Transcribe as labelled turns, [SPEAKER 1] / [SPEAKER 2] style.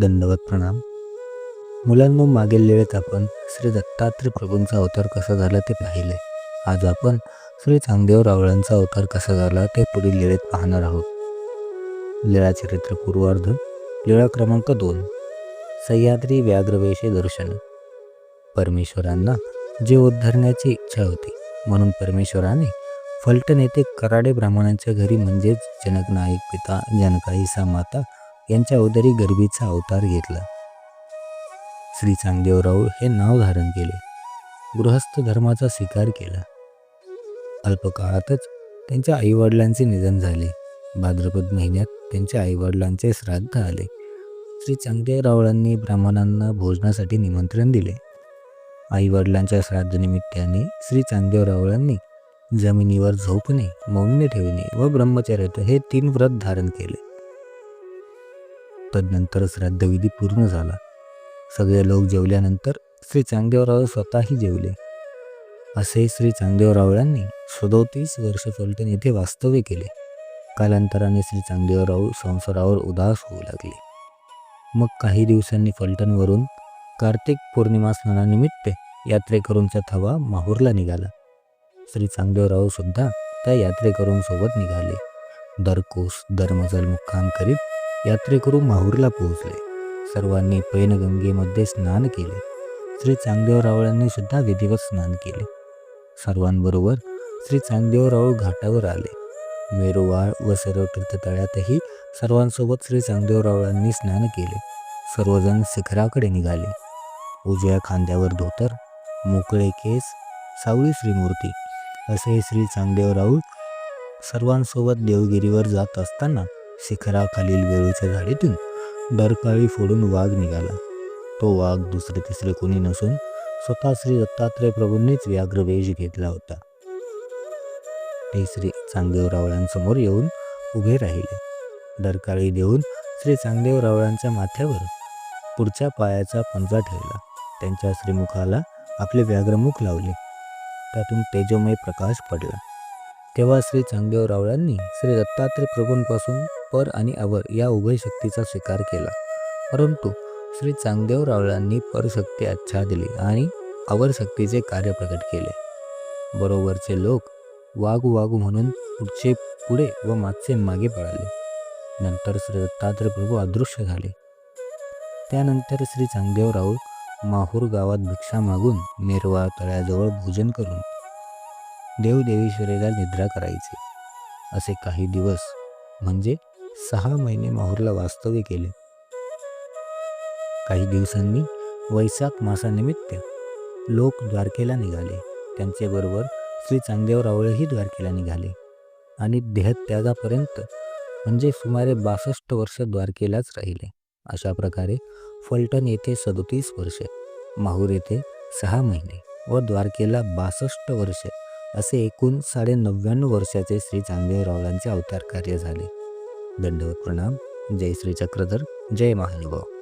[SPEAKER 1] दंडवत प्रणाम. मुलांनो मागील वेळेत आपण श्री दत्तात्रय प्रभूंचा अवतार कसा झाला ते पाहिले. आज आपण श्री चांगदेव रावळांचा अवतार कसा झाला ते पुढील लीळेत पाहणार आहोत. लीळा चरित्र पूर्वार्ध लीळा क्रमांक दोन सह्याद्री व्याघ्रवेशे दर्शन. परमेश्वरांना जे उद्धरण्याची इच्छा होती म्हणून परमेश्वराने फलटण येथे कराडे ब्राह्मणांच्या घरी म्हणजेच जनक नाईक पिता जनकाईसा माता यांच्या उदरी गर्भीचा अवतार घेतला. श्री चांगदेवराव हे नाव धारण केले. गृहस्थ धर्माचा स्वीकार केला. अल्पकाळातच त्यांच्या आईवडिलांचे निधन झाले. भाद्रपद महिन्यात त्यांच्या आईवडिलांचे श्राद्ध आले. श्री चांगदेवरावळांनी ब्राह्मणांना भोजनासाठी निमंत्रण दिले. आईवडिलांच्या श्राद्धनिमित्ताने श्री चांगदेवरावळांनी जमिनीवर झोपणे मौन्य ठेवणे व ब्रह्मचर्य हे तीन व्रत धारण केले. तदनंतर श्राद्धविधी पूर्ण झाला. सगळे लोक जेवल्यानंतर श्री चांगदेवराव स्वतःही जेवले. असे श्री चांगदेवरावळांनी सदोतीस वर्ष फलटण येथे वास्तव्य केले. कालांतराने श्री चांगदेवराव संसारावर उदास होऊ लागले. मग काही दिवसांनी फलटणवरून कार्तिक पौर्णिमा स्नानानिमित्त यात्रेकरूंचा थवा माहूरला निघाला. श्री चांगदेवराव सुद्धा त्या यात्रेकरूंसोबत निघाले. दरकोस दरमजल मुक्काम करीत यात्रेकरू माहूरला पोहोचले. सर्वांनी पैनगंगेमध्ये स्नान केले. श्री चांगदेवरावळांनी सुद्धा विधिवत स्नान केले. सर्वांबरोबर श्री चांगदेवराव घाटावर आले. मेरुवाळ व सर्व तीर्थतळ्यातही सर्वांसोबत श्री चांगदेवरावळांनी स्नान केले. सर्वजण शिखराकडे निघाले. उजव्या खांद्यावर धोतर मोकळे केस सावळी श्रीमूर्ती असे श्री चांगदेवराव सर्वांसोबत देवगिरीवर जात असताना शिखराखालील वेळूच्या झाडीतून डरकाळी फोडून वाघ निघाला. तो वाघ दुसरे तिसरे कोणी नसून स्वतः श्री दत्तात्रय प्रभूंनीच व्याघ्रवेश घेतला होता. ते श्री चांगदेवरावळांसमोर येऊन उभे राहिले. डरकाळी देऊन श्री चांगदेवरावळांच्या माथ्यावर पुढच्या पायाचा पंजा ठेवला. त्यांच्या श्रीमुखाला आपले व्याघ्रमुख लावले. त्यातून तेजोमय प्रकाश पडला. तेव्हा श्री चांगदेवरावळांनी श्री दत्तात्रय प्रभूंपासून पर आणि अवर या उभय शक्तीचा स्वीकार केला. परंतु श्री चांगदेवरावळांनी परशक्ती आच्छा दिली आणि अवर शक्तीचे कार्य प्रकट केले. बरोबरचे लोक वागू वागू म्हणून पुढचे पुढे व मागचे मागे पळाले. नंतर श्री दत्तात्रय प्रभू अदृश्य झाले. त्यानंतर श्री चांगदेव राऊळ माहूर गावात भिक्षा मागून मेरवा तळ्याजवळ भोजन करून देवदेवेश्वरीला निद्रा करायचे. असे काही दिवस म्हणजे सहा महिने माहूरला वास्तव्य केले. काही दिवसांनी वैशाख मासानिमित्त लोक द्वारकेला निघाले. त्यांच्याबरोबर श्री चांगदेवरावळही द्वारकेला निघाले. आणि देहत्यागापर्यंत म्हणजे सुमारे बासष्ट वर्ष द्वारकेलाच राहिले. अशा प्रकारे फलटण येथे सदोतीस वर्षे माहूर येथे सहा महिने व द्वारकेला बासष्ट वर्षे असे एकूण साडे नव्याण्णव वर्षाचे श्री चांदेवरावळांचे अवतार कार्य झाले. दंडवत प्रणाम. जय श्री चक्रधर. जय महानुभव.